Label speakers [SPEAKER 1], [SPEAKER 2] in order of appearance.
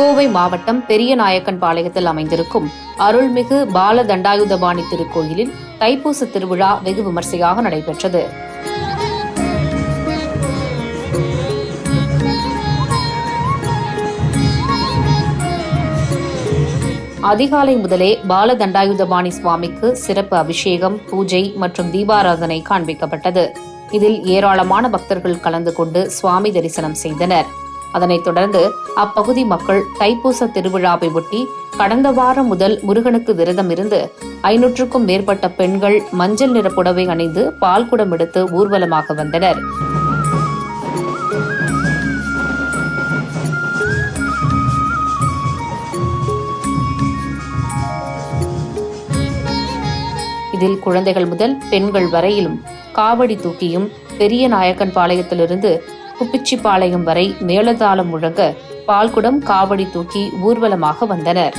[SPEAKER 1] கோவை மாவட்டம் பெரிய நாயக்கன் பாளையத்தில் அமைந்திருக்கும் அருள்மிகு பால தண்டாயுதபாணி திருக்கோயிலில் தைப்பூச திருவிழா வெகு விமர்சையாக நடைபெற்றது. அதிகாலை முதலே பால தண்டாயுதபாணி சுவாமிக்கு சிறப்பு அபிஷேகம் பூஜை மற்றும் தீபாராதனை காண்பிக்கப்பட்டது. இதில் ஏராளமான பக்தர்கள் கலந்து கொண்டு சுவாமி தரிசனம் செய்தனர். அதனைத் தொடர்ந்து அப்பகுதி மக்கள் தைப்பூச திருவிழாவை ஒட்டி கடந்த வாரம் முதல் முருகனுக்கு விரதம் இருந்து ஐநூற்றுக்கும் மேற்பட்ட பெண்கள் மஞ்சள் நிற புடவை அணிந்து பால்குடம் எடுத்து ஊர்வலமாக வந்தனர். இதில் குழந்தைகள் முதல் பெண்கள் வரையிலும் காவடி தூக்கியும் பெரிய நாயக்கன் பாளையத்திலிருந்து குப்பிச்சிப்பாளையம் வரை மேளதாளம் முழங்க பால்குடம் காவடி தூக்கி ஊர்வலமாக வந்தனர்.